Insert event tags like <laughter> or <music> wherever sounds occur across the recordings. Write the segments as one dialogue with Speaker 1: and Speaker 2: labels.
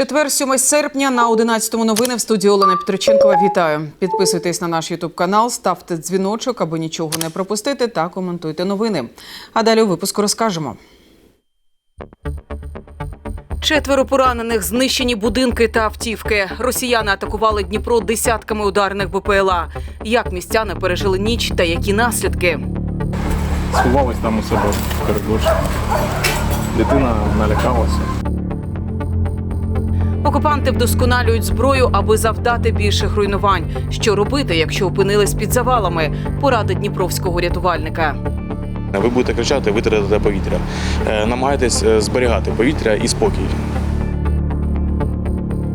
Speaker 1: Четвер, 7 серпня на 11-му новини в студії Олена Петриченкова. Вітаю. Підписуйтесь на наш Ютуб канал, ставте дзвіночок, аби нічого не пропустити, та коментуйте новини. А далі у випуску розкажемо. Четверо поранених, знищені будинки та автівки. Росіяни атакували Дніпро десятками ударних БПЛА. Як містяни пережили ніч та які наслідки?
Speaker 2: сховалась там у себе в коридорі. Дитина налякалася.
Speaker 1: Окупанти вдосконалюють зброю, аби завдати більших руйнувань. Що робити, якщо опинились під завалами? Поради дніпровського рятувальника.
Speaker 3: Ви будете кричати, ви тратите повітря. Е, Намагайтесь е, зберігати повітря і спокій.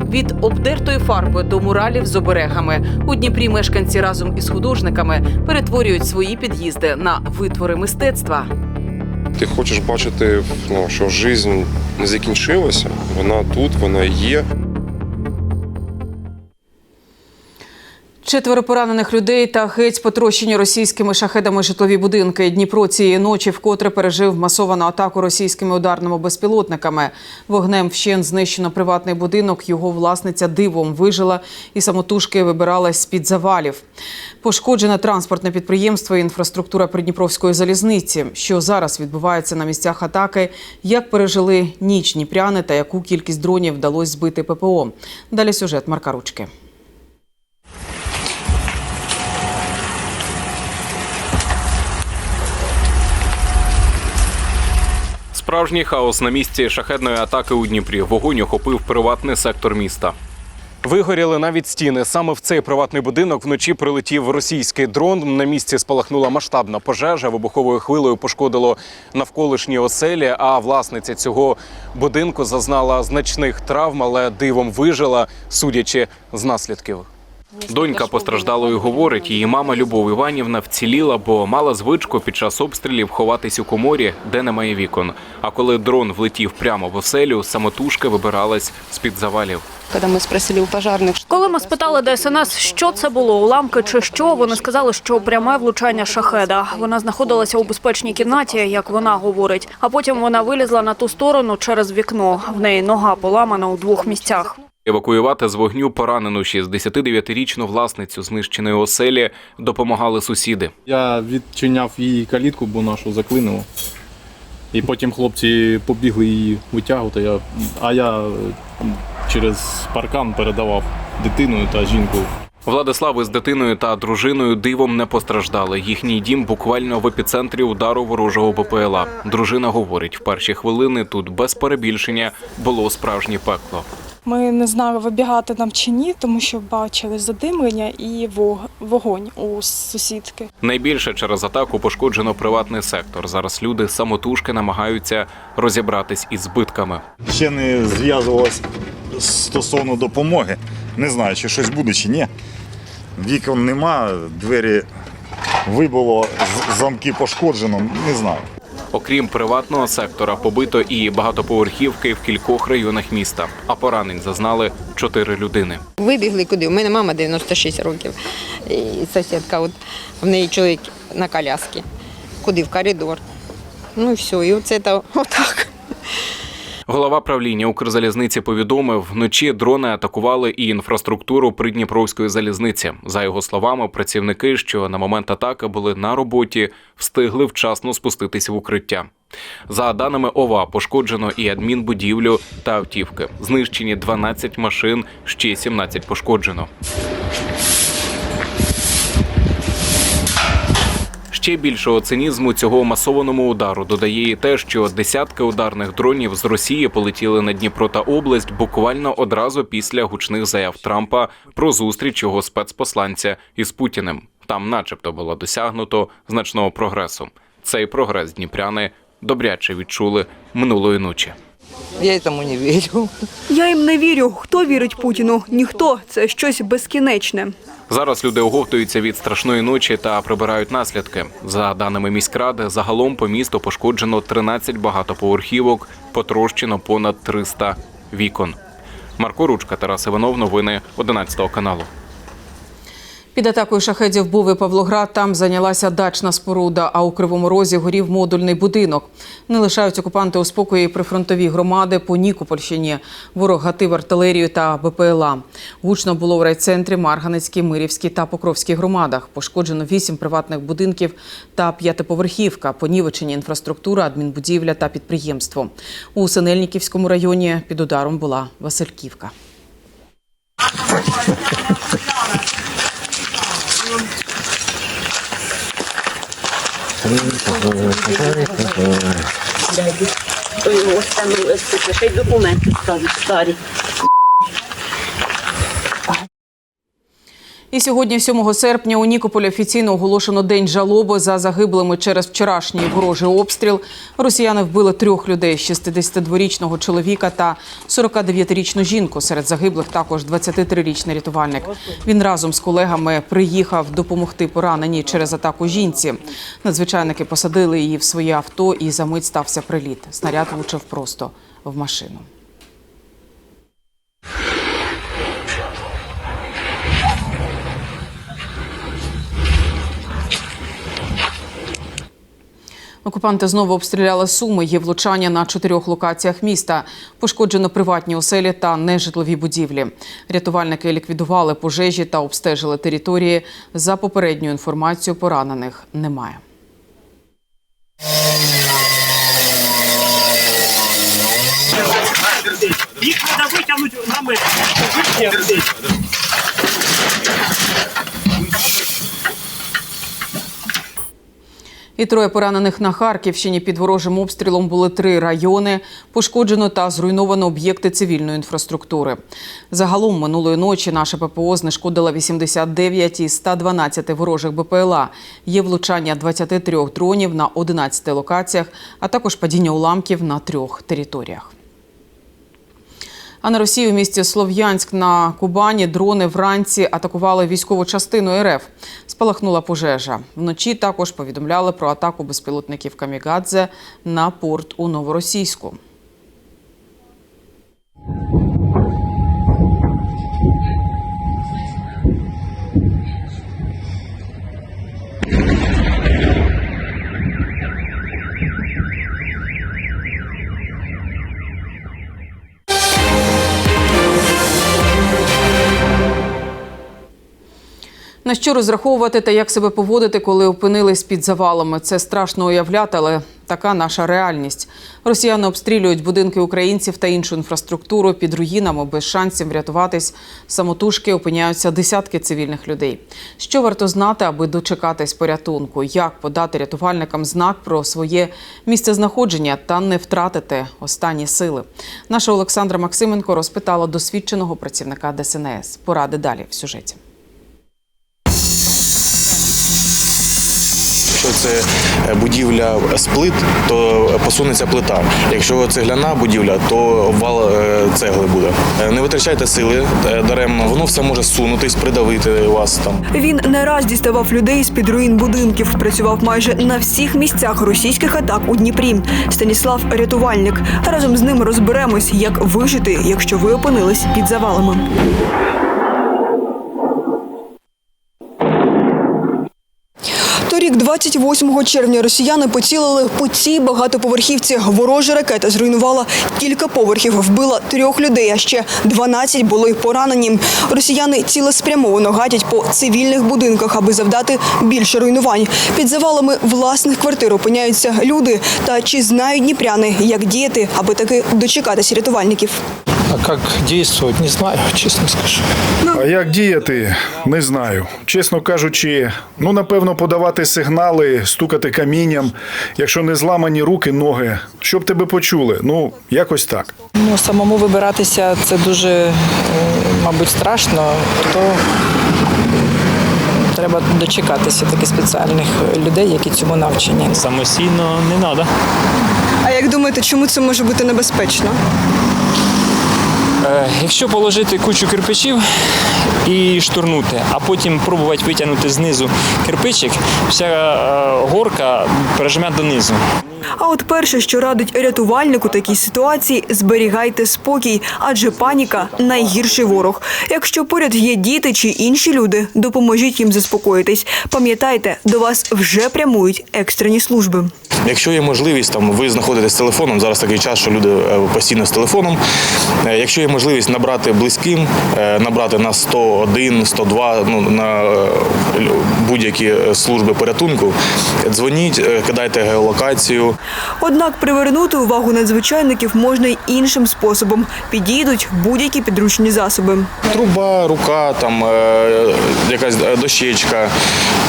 Speaker 1: Від обдертої фарби до муралів з оберегами у Дніпрі мешканці разом із художниками перетворюють свої під'їзди на витвори мистецтва.
Speaker 4: Ти хочеш бачити, ну, що життя не закінчилася, вона тут, вона є.
Speaker 1: Четверо поранених людей та геть потрощені російськими шахедами житлові будинки. Дніпро цієї ночі вкотре пережив масовану атаку російськими ударними безпілотниками. Вогнем вщен знищено приватний будинок. Його власниця дивом вижила і самотужки вибиралась з під завалів. Пошкоджене транспортне підприємство і інфраструктура Придніпровської залізниці. Що зараз відбувається на місцях атаки? Як пережили ніч дніпряни та яку кількість дронів вдалося збити ППО? Далі сюжет Марка Ручки.
Speaker 2: Справжній хаос на місці шахедної атаки у Дніпрі. Вогонь охопив приватний сектор міста. Вигоріли навіть стіни. Саме в цей приватний будинок вночі прилетів російський дрон. На місці спалахнула масштабна пожежа. Вибуховою хвилею пошкодило навколишні оселі. А власниця цього будинку зазнала значних травм, але дивом вижила, судячи з наслідків. Донька постраждалої говорить, її мама Любов Іванівна вціліла, бо мала звичку під час обстрілів ховатись у коморі, де немає вікон. А коли дрон влетів прямо в оселю, самотужки вибиралась з-під завалів.
Speaker 5: Коли ми спросили у пожарних,
Speaker 6: Коли ми спитали ДСНС, що це було, уламки чи що, вони сказали, що пряме влучання шахеда. Вона знаходилася у безпечній кімнаті, як вона говорить. А потім вона вилізла на ту сторону через вікно. В неї нога поламана у двох місцях.
Speaker 2: Евакуювати з вогню поранену 69-річну власницю знищеної оселі допомагали сусіди.
Speaker 7: Я відчиняв її калітку, бо нашу заклинило. І потім хлопці побігли її витягувати, я, а я через паркан передавав дитину та жінку.
Speaker 2: Владислав із дитиною та дружиною дивом не постраждали. Їхній дім буквально в епіцентрі удару ворожого БПЛА. Дружина говорить, в перші хвилини тут без перебільшення було справжнє пекло.
Speaker 8: Ми не знали, вибігати нам чи ні, тому що бачили задимлення і вогонь у сусідки.
Speaker 2: Найбільше через атаку пошкоджено приватний сектор. Зараз люди самотужки намагаються розібратись із збитками.
Speaker 9: ще не зв'язувалась стосовно допомоги. Не знаю, чи щось буде, чи ні. Вікон нема, двері вибило, замки пошкоджено, не знаю.
Speaker 2: Окрім приватного сектора, побито і багатоповерхівки в кількох районах міста. А поранень зазнали чотири людини.
Speaker 5: вибігли куди. У мене мама 96 років. І сусідка, от в неї чоловік на коляскі. Куди? В коридор. Ну і все, і оце та <laughs> отак.
Speaker 2: Голова правління Укрзалізниці повідомив, вночі дрони атакували і інфраструктуру Придніпровської залізниці. За його словами, працівники, що на момент атаки були на роботі, встигли вчасно спуститись в укриття. За даними ОВА, пошкоджено і адмінбудівлю та автівки. Знищені 12 машин, ще 17 пошкоджено. Ще більшого цинізму цього масованому удару додає і те, що десятки ударних дронів з Росії полетіли на Дніпро та область буквально одразу після гучних заяв Трампа про зустріч його спецпосланця із Путіним. Там, начебто, було досягнуто значного прогресу. Цей прогрес дніпряни добряче відчули минулої ночі.
Speaker 5: Я цьому не вірю.
Speaker 6: Я їм не вірю. Хто вірить Путіну? Ніхто. Це щось безкінечне.
Speaker 2: Зараз люди оговтуються від страшної ночі та прибирають наслідки. За даними міськради, загалом по місту пошкоджено 13 багатоповерхівок, потрощено понад 300 вікон. Марко Ручка, Тарас Іванов, новини 11 каналу.
Speaker 1: Під атакою шахедів був і Павлоград. Там зайнялася дачна споруда, а у Кривому Розі горів модульний будинок. Не лишають окупанти у спокої прифронтові громади по Нікопольщині. Ворог гатив артилерію та БПЛА. Гучно було в райцентрі, Марганецькій, Мирівській та Покровській громадах. Пошкоджено вісім приватних будинків та п'ятиповерхівка. Понівечені інфраструктура, адмінбудівля та підприємство. У Синельниківському районі під ударом була Васильківка.
Speaker 10: Його встановили, ще й документи ставить старі.
Speaker 1: І сьогодні, 7 серпня, у Нікополі офіційно оголошено день жалоби за загиблими через вчорашній ворожий обстріл. Росіяни вбили трьох людей: 62-річного чоловіка та 49-річну жінку. Серед загиблих також 23-річний рятувальник. Він разом з колегами приїхав допомогти пораненій через атаку жінці. Надзвичайники посадили її в своє авто, і за мить стався приліт. Снаряд влучив просто в машину. Окупанти знову обстріляли Суми. Є влучання на чотирьох локаціях міста. Пошкоджено приватні оселі та нежитлові будівлі. Рятувальники ліквідували пожежі та обстежили території. За попередньою інформацією, поранених немає.
Speaker 10: Їх треба витягнути нами.
Speaker 1: І троє поранених на Харківщині під ворожим обстрілом були три райони. Пошкоджено та зруйновано об'єкти цивільної інфраструктури. Загалом минулої ночі наше ППО знешкодило 89 із 112 ворожих БПЛА. Є влучання 23 дронів на 11 локаціях, а також падіння уламків на трьох територіях. А на Росії у місті Слов'янськ на Кубані дрони вранці атакували військову частину РФ. Спалахнула пожежа. Вночі також повідомляли про атаку безпілотників Камігадзе на порт у Новоросійську. Що розраховувати та як себе поводити, коли опинились під завалами? Це страшно уявляти, але така наша реальність. Росіяни обстрілюють будинки українців та іншу інфраструктуру під руїнами без шансів врятуватись. Самотужки опиняються десятки цивільних людей. Що варто знати, аби дочекатись порятунку? Як подати рятувальникам знак про своє місцезнаходження та не втратити останні сили? Наша Олександра Максименко розпитала досвідченого працівника ДСНС. Поради далі в сюжеті.
Speaker 3: Це будівля сплит, то посунеться плита. Якщо цегляна будівля, то вал е, цегли буде. Е, Не витрачайте сили е, даремно, воно все може сунутись, придавити вас там.
Speaker 11: Він не раз діставав людей з під руїн будинків. Працював майже на всіх місцях російських атак у Дніпрі. Станіслав рятувальник. Разом з ним розберемось, як вижити, якщо ви опинились під завалами. Торік, 28 червня, росіяни поцілили по цій багатоповерхівці. Ворожа ракета зруйнувала кілька поверхів, вбила трьох людей, а ще 12 були поранені. Росіяни цілеспрямовано гадять по цивільних будинках, аби завдати більше руйнувань. Під завалами власних квартир опиняються люди. Та чи знають дніпряни, як діяти, аби таки дочекатися рятувальників?
Speaker 12: А как действовать, не знаю, честно скажу.
Speaker 13: А як діяти, не знаю. Чесно кажучи, ну напевно, подавати сигнали, стукати камінням, якщо не зламані руки, ноги, щоб тебе почули. Ну, якось так.
Speaker 14: Ну, самому вибиратися це дуже, е, мабуть, страшно, то треба дочекатися таких спеціальних людей, які цьому навчені.
Speaker 12: Самостійно не треба.
Speaker 11: А як думаєте, чому це може бути небезпечно?
Speaker 12: Е, якщо положити кучу кирпичів і штурнути, а потім пробувати витягнути знизу кирпичик, вся е, горка пережме донизу.
Speaker 11: А от перше, що радить рятувальник у такій ситуації, зберігайте спокій, адже паніка найгірший ворог. Якщо поряд є діти чи інші люди, допоможіть їм заспокоїтись. Пам'ятайте, до вас вже прямують екстрені служби.
Speaker 3: Якщо є можливість, там ви знаходитесь з телефоном. Зараз такий час, що люди е, постійно з телефоном. Е, Якщо є можливість набрати близьким, е, набрати на 101, 102, ну на будь-які служби порятунку, дзвоніть, кидайте геолокацію.
Speaker 11: Однак привернути увагу надзвичайників можна й іншим способом. Підійдуть будь-які підручні засоби.
Speaker 3: Труба, рука, там е, якась е, дощечка,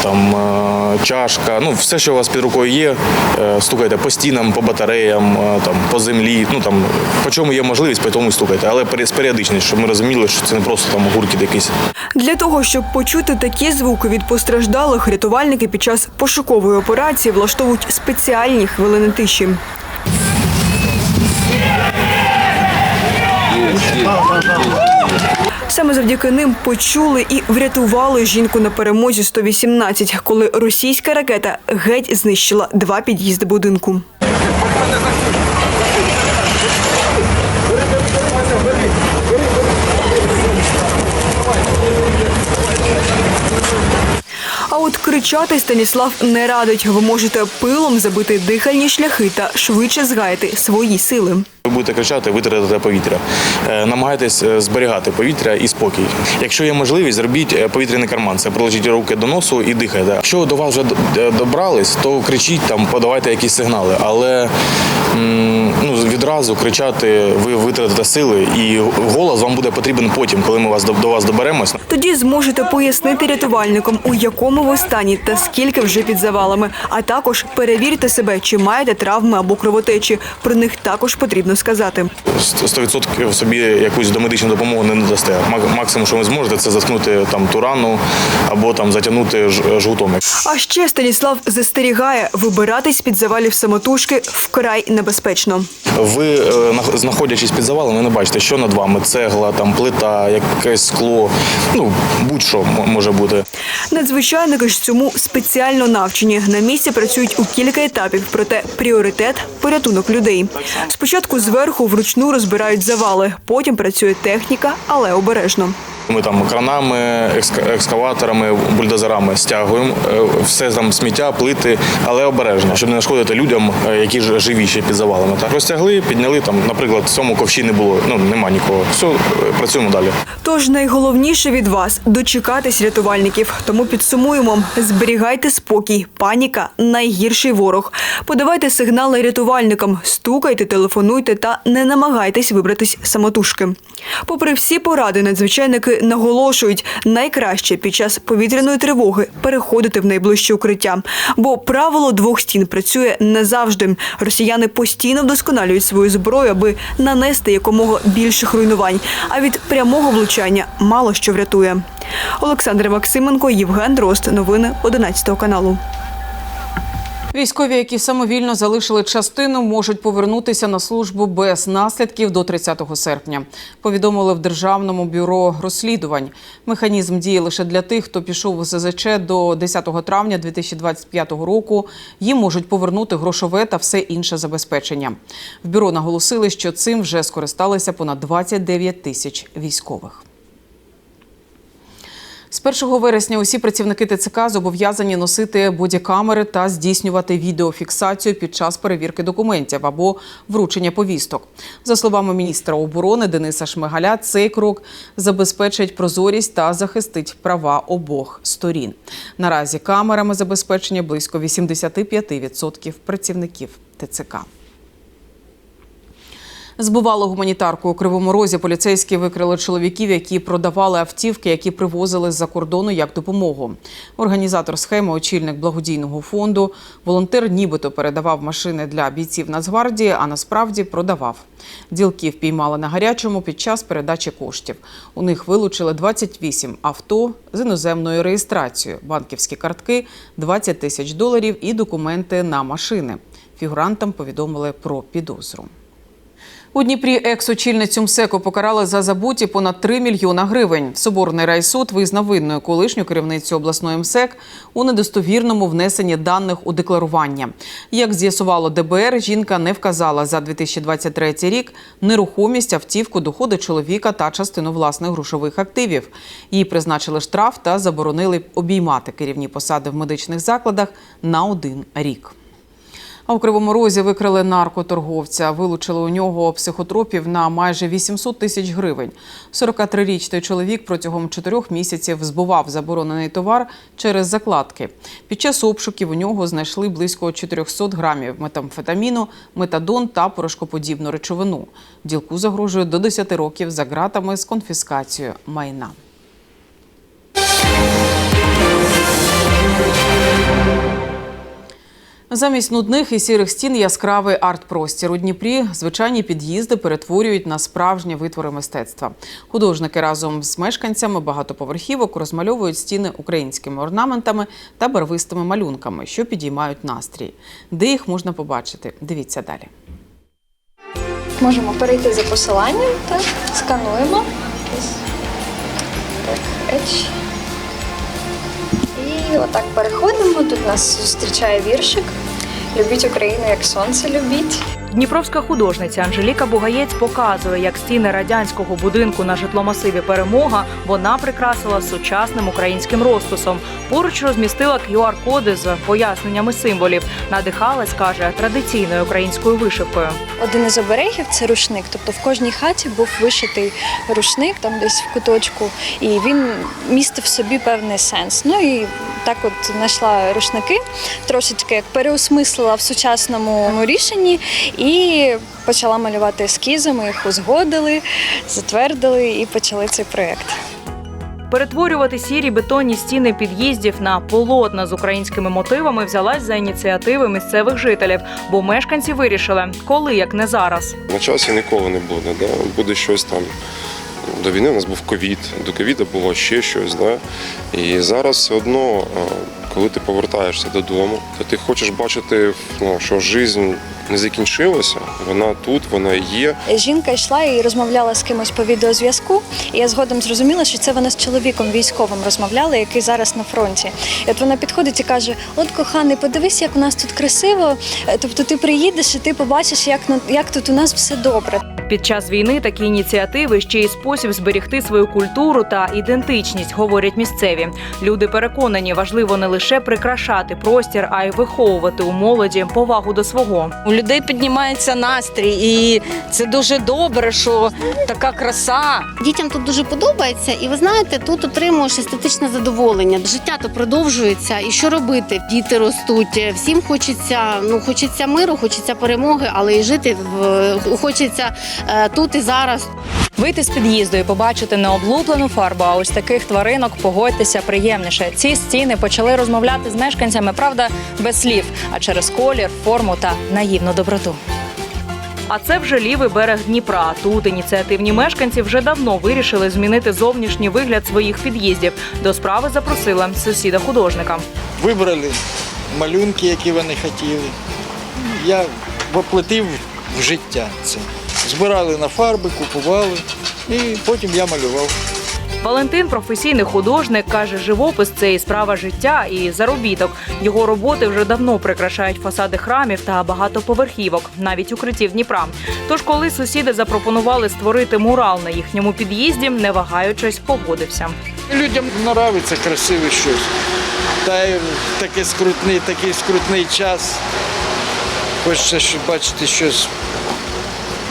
Speaker 3: там е, чашка. Ну, все, що у вас під рукою є, стукайте по стінам, по батареям, там, по землі. Ну там по чому є можливість, по тому і стукайте. Але з періодичністю, щоб ми розуміли, що це не просто там гуркіт якийсь.
Speaker 11: Для того, щоб почути такі звуки від постраждалих, рятувальники під час пошукової операції влаштовують спеціальні хвилини тиші. Саме завдяки ним почули і врятували жінку на перемозі 118, коли російська ракета геть знищила два під'їзди будинку. Кричати Станіслав не радить. Ви можете пилом забити дихальні шляхи та швидше згаяти свої сили.
Speaker 3: Ви будете кричати, витратите повітря. Е, Намагайтесь е, зберігати повітря і спокій. Якщо є можливість, зробіть е, повітряний карман. Це приложіть руки до носу і дихайте. Якщо до вас вже добрались, то кричіть там, подавайте якісь сигнали. Але ну, відразу кричати, ви витратите сили, і голос вам буде потрібен потім, коли ми вас до вас доберемось.
Speaker 11: Тоді зможете пояснити рятувальникам, у якому ви стані та скільки вже під завалами. А також перевірте себе, чи маєте травми або кровотечі. Про них також потрібно сказати.
Speaker 3: 100% собі якусь домедичну допомогу не надасте. Максимум, що ви зможете, це заткнути там ту рану або там затягнути жгутом.
Speaker 11: А ще Станіслав застерігає вибиратись під завалів самотужки вкрай небезпечно.
Speaker 3: Ви е, знаходячись під завалом, ви не бачите, що над вами цегла, там плита, якесь скло. Ну будь-що може бути.
Speaker 11: Надзвичайники ж цьому спеціально навчені. На місці працюють у кілька етапів, проте пріоритет порятунок людей. Спочатку зверху вручну розбирають завали, потім працює техніка, але обережно.
Speaker 3: Ми там кранами, екска- екскаваторами, бульдозерами стягуємо е, все там сміття, плити, але обережно, щоб не нашкодити людям, е, які ж живі ще під завалами. Так розтягли, підняли там, наприклад, в цьому ковші не було. Ну нема нікого. Все, працюємо далі.
Speaker 11: Тож найголовніше від вас дочекатись рятувальників. Тому підсумуємо: зберігайте спокій, паніка найгірший ворог. Подавайте сигнали рятувальникам, стукайте, телефонуйте та не намагайтесь вибратись самотужки. Попри всі поради, надзвичайники наголошують, найкраще під час повітряної тривоги переходити в найближче укриття. Бо правило двох стін працює не завжди. Росіяни постійно вдосконалюють свою зброю, аби нанести якомога більших руйнувань. А від прямого влучання мало що врятує. Олександр Максименко, Євген Дрозд. Новини 11 каналу.
Speaker 1: Військові, які самовільно залишили частину, можуть повернутися на службу без наслідків до 30 серпня. Повідомили в Державному бюро розслідувань. Механізм діє лише для тих, хто пішов у СЗЧ до 10 травня 2025 року. Їм можуть повернути грошове та все інше забезпечення. В бюро наголосили, що цим вже скористалися понад 29 тисяч військових. З 1 вересня усі працівники ТЦК зобов'язані носити бодікамери та здійснювати відеофіксацію під час перевірки документів або вручення повісток. За словами міністра оборони Дениса Шмигаля, цей крок забезпечить прозорість та захистить права обох сторін. Наразі камерами забезпечені близько 85% працівників ТЦК. Збували гуманітарку у Кривому Розі. Поліцейські викрили чоловіків, які продавали автівки, які привозили з-за кордону як допомогу. Організатор схеми, очільник благодійного фонду, волонтер нібито передавав машини для бійців Нацгвардії, а насправді продавав. Ділків піймали на гарячому під час передачі коштів. У них вилучили 28 авто з іноземною реєстрацією, банківські картки, 20 тисяч доларів і документи на машини. Фігурантам повідомили про підозру. У Дніпрі екс-очільницю МСЕКу покарали за забуті понад 3 мільйона гривень. Соборний райсуд визнав винною колишню керівницю обласної МСЕК у недостовірному внесенні даних у декларування. Як з'ясувало ДБР, жінка не вказала за 2023 рік нерухомість, автівку, доходи чоловіка та частину власних грошових активів. Їй призначили штраф та заборонили обіймати керівні посади в медичних закладах на один рік. А у Кривому Розі викрили наркоторговця. Вилучили у нього психотропів на майже 800 тисяч гривень. 43-річний чоловік протягом чотирьох місяців збував заборонений товар через закладки. Під час обшуків у нього знайшли близько 400 грамів метамфетаміну, метадон та порошкоподібну речовину. Ділку загрожує до 10 років за ґратами з конфіскацією майна. Замість нудних і сірих стін яскравий арт-простір у Дніпрі. Звичайні під'їзди перетворюють на справжні витвори мистецтва. Художники разом з мешканцями багатоповерхівок розмальовують стіни українськими орнаментами та барвистими малюнками, що підіймають настрій. Де їх можна побачити? Дивіться далі.
Speaker 15: Можемо перейти за посиланням, так, скануємо. Так. Отак переходимо. Тут нас зустрічає віршик. Любіть Україну, як сонце любіть.
Speaker 16: Дніпровська художниця Анжеліка Бугаєць показує, як стіни радянського будинку на житломасиві Перемога вона прикрасила сучасним українським розписом. Поруч розмістила QR-коди з поясненнями символів. Надихалась, каже, традиційною українською вишивкою.
Speaker 15: Один із оберегів це рушник. Тобто в кожній хаті був вишитий рушник, там десь в куточку, і він містив в собі певний сенс. Ну і так от знайшла рушники, трошечки як переосмислила в сучасному рішенні і почала малювати ескізи. Ми їх узгодили, затвердили і почали цей проєкт.
Speaker 16: Перетворювати сірі бетонні стіни під'їздів на полотна з українськими мотивами взялась за ініціативи місцевих жителів, бо мешканці вирішили, коли як не зараз.
Speaker 4: На часі ніколи не буде. Да? Буде щось там. До війни у нас був ковід, до ковіда було ще щось. Да? І зараз все одно, е, коли ти повертаєшся додому, то ти хочеш бачити, ну, що життя не закінчилася, вона тут, вона є.
Speaker 15: Жінка йшла і розмовляла з кимось по відеозв'язку. І я згодом зрозуміла, що це вона з чоловіком військовим розмовляла, який зараз на фронті. І от вона підходить і каже: От, коханий, подивись, як у нас тут красиво. Е, Тобто ти приїдеш і ти побачиш, як як тут у нас все добре.
Speaker 16: Під час війни такі ініціативи ще й спосіб зберегти свою культуру та ідентичність, говорять місцеві. Люди переконані, важливо не лише прикрашати простір, а й виховувати у молоді повагу до свого.
Speaker 17: У людей піднімається настрій, і це дуже добре, що така краса.
Speaker 18: Дітям тут дуже подобається, і ви знаєте, тут отримуєш естетичне задоволення. Життя то продовжується. І що робити? Діти ростуть. Всім хочеться, ну хочеться миру, хочеться перемоги, але і жити в хочеться е, тут і зараз.
Speaker 16: Вийти з під'їзду і побачити не облуплену фарбу, а ось таких тваринок погодьтеся приємніше. Ці стіни почали розмовляти з мешканцями, правда, без слів, а через колір, форму та наївну доброту. А це вже лівий берег Дніпра. Тут ініціативні мешканці вже давно вирішили змінити зовнішній вигляд своїх під'їздів. До справи запросила сусіда художника.
Speaker 19: Вибрали малюнки, які вони хотіли. Я воплотив в життя це. Збирали на фарби, купували, і потім я малював.
Speaker 16: Валентин професійний художник каже, живопис це і справа життя, і заробіток. Його роботи вже давно прикрашають фасади храмів та багатоповерхівок, навіть укриттів Дніпра. Тож, коли сусіди запропонували створити мурал на їхньому під'їзді, не вагаючись, погодився.
Speaker 19: Людям подобається красиве щось. Та й такий скрутний, такий скрутний час. Хочеться щоб бачити щось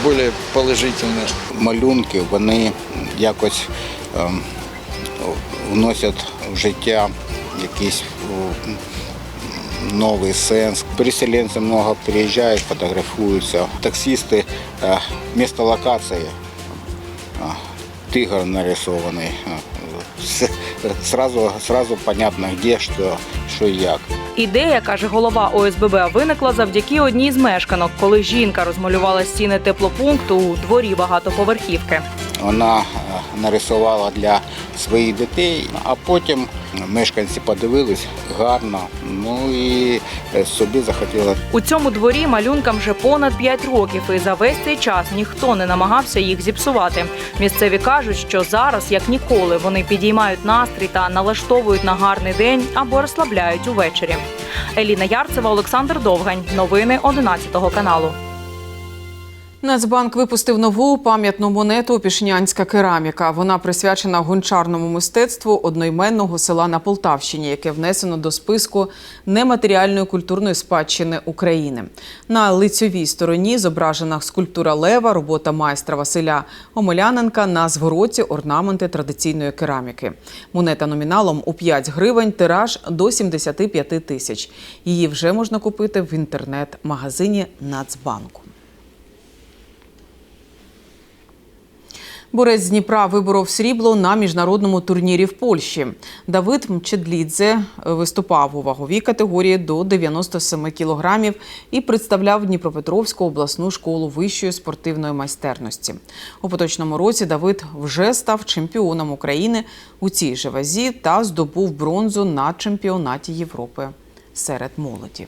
Speaker 19: більш положительне.
Speaker 20: малюнки вони якось ем, вносять в життя якийсь новий сенс. Переселенці много приїжджають, фотографуються. Таксисти, е, місто локації, тигр нарисований. Сразу, сразу понятно, де, що, що і як.
Speaker 16: Ідея, каже голова ОСББ, виникла завдяки одній з мешканок, коли жінка розмалювала стіни теплопункту у дворі багатоповерхівки.
Speaker 20: Вона е, нарисувала для своїх дітей, а потім мешканці подивились гарно, ну і е, собі захотіла
Speaker 16: У цьому дворі малюнкам вже понад 5 років, і за весь цей час ніхто не намагався їх зіпсувати. Місцеві кажуть, що зараз, як ніколи, вони підіймають настрій та налаштовують на гарний день або розслабляють увечері. Еліна Ярцева, Олександр Довгань. Новини 11 каналу.
Speaker 1: Нацбанк випустив нову пам'ятну монету Пішнянська кераміка. Вона присвячена гончарному мистецтву одноіменного села на Полтавщині, яке внесено до списку нематеріальної культурної спадщини України. На лицьовій стороні зображена скульптура лева, робота майстра Василя Омеляненка. На звороті орнаменти традиційної кераміки. Монета номіналом у 5 гривень, тираж до 75 тисяч. Її вже можна купити в інтернет-магазині Нацбанку. Борець з Дніпра виборов срібло на міжнародному турнірі в Польщі. Давид Мчедлідзе виступав у ваговій категорії до 97 кілограмів і представляв Дніпропетровську обласну школу вищої спортивної майстерності. У поточному році Давид вже став чемпіоном України у цій же вазі та здобув бронзу на чемпіонаті Європи серед молоді.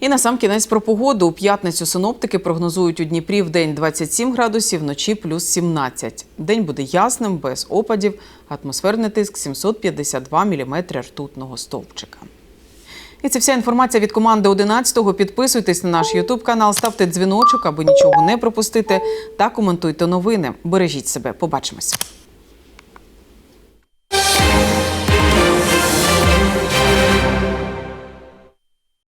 Speaker 1: І на сам кінець про погоду. У п'ятницю синоптики прогнозують у Дніпрі в день 27 градусів, вночі плюс 17. День буде ясним, без опадів. Атмосферний тиск 752 міліметри ртутного стовпчика. І це вся інформація від команди 11-го. Підписуйтесь на наш Ютуб канал, ставте дзвіночок, аби нічого не пропустити, та коментуйте новини. Бережіть себе. Побачимось.